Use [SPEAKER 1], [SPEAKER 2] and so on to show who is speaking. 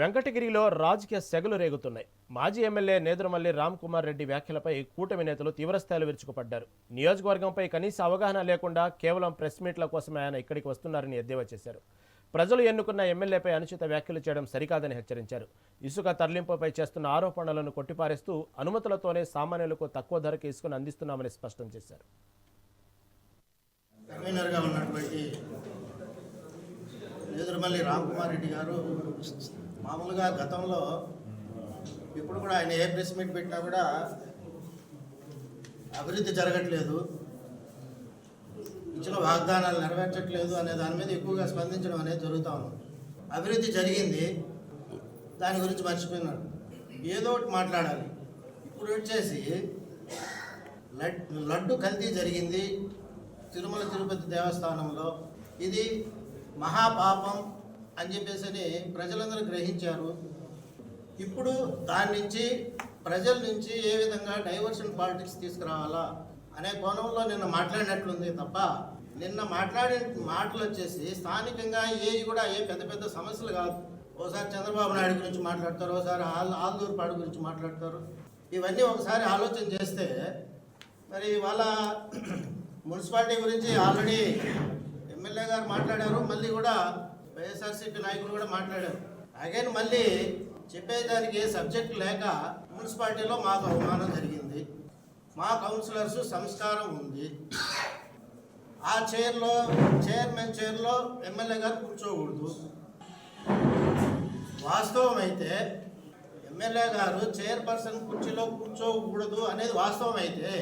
[SPEAKER 1] వెంకటగిరిలో రాజకీయ సెగలు రేగుతున్నాయి. మాజీ ఎమ్మెల్యే నేదురమల్లి రామ్ కుమార్ రెడ్డి వ్యాఖ్యలపై కూటమి నేతలు తీవ్రస్థాయిలో విరుచుకుపడ్డారు. నియోజకవర్గంపై కనీస అవగాహన లేకుండా కేవలం ప్రెస్ మీట్ల కోసమే ఆయన ఇక్కడికి వస్తున్నారని ఎద్దేవా చేశారు. ప్రజలు ఎన్నుకున్న ఎమ్మెల్యేపై అనుచిత వ్యాఖ్యలు చేయడం సరికాదని హెచ్చరించారు. ఇసుక తరలింపుపై చేస్తున్న ఆరోపణలను కొట్టిపారేస్తూ అనుమతులతోనే సామాన్యులకు తక్కువ ధరకు ఇసుకను అందిస్తున్నామని స్పష్టం చేశారు.
[SPEAKER 2] ఉన్నటువంటి రెడ్డి గారు మామూలుగా గతంలో ఇప్పుడు కూడా ఆయన ఏ ప్రెస్ మీట్ పెట్టినా కూడా అభివృద్ధి జరగట్లేదు. ఇచ్చిన వాగ్దానాలు నెరవేర్చట్లేదు అనే దాని మీద ఎక్కువగా స్పందించడం అనేది జరుగుతూ ఉంది. అభివృద్ధి జరిగింది. దాని గురించి మర్చిపోయినాడు. ఏదో ఒకటి మాట్లాడాలి. ఇప్పుడు వచ్చేసి లడ్ లడ్డు కల్తీ జరిగింది. తిరుమల తిరుపతి దేవస్థానంలో. ఇది మహాపాపం అని చెప్పేసి అని ప్రజలందరూ గ్రహించారు. ఇప్పుడు దాని నుంచి ప్రజల నుంచి ఏ విధంగా డైవర్షన్ పాలిటిక్స్ తీసుకురావాలా అనే కోణంలో నిన్న మాట్లాడినట్లుంది తప్ప నిన్న మాట్లాడిన మాటలు వచ్చేసి స్థానికంగా ఏవి కూడా ఏ పెద్ద పెద్ద సమస్యలు కాదు. ఓసారి చంద్రబాబు నాయుడు గురించి మాట్లాడతారు ఒకసారి ఆల్ ఆల్దూరుపాడు గురించి మాట్లాడతారు. ఇవన్నీ ఒకసారి ఆలోచన చేస్తే మరి వాళ్ళ మున్సిపాలిటీ గురించి ఆల్రెడీ ఎమ్మెల్యే గారు మాట్లాడారు మళ్ళీ కూడా వైఎస్ఆర్సీపీ నాయకులు కూడా మాట్లాడారు. అగైన్ మళ్ళీ చెప్పేదానికి సబ్జెక్ట్ లేక మున్సిపాలిటీలో మాకు అవమానం జరిగింది. మా కౌన్సిలర్స్ సంస్కారం ఉంది. ఆ చైర్లో చైర్మన్ చైర్లో ఎమ్మెల్యే గారు కూర్చోకూడదు. వాస్తవం అయితే ఎమ్మెల్యే గారు చైర్పర్సన్ కుర్చీలో కూర్చోకూడదు అనేది వాస్తవం అయితే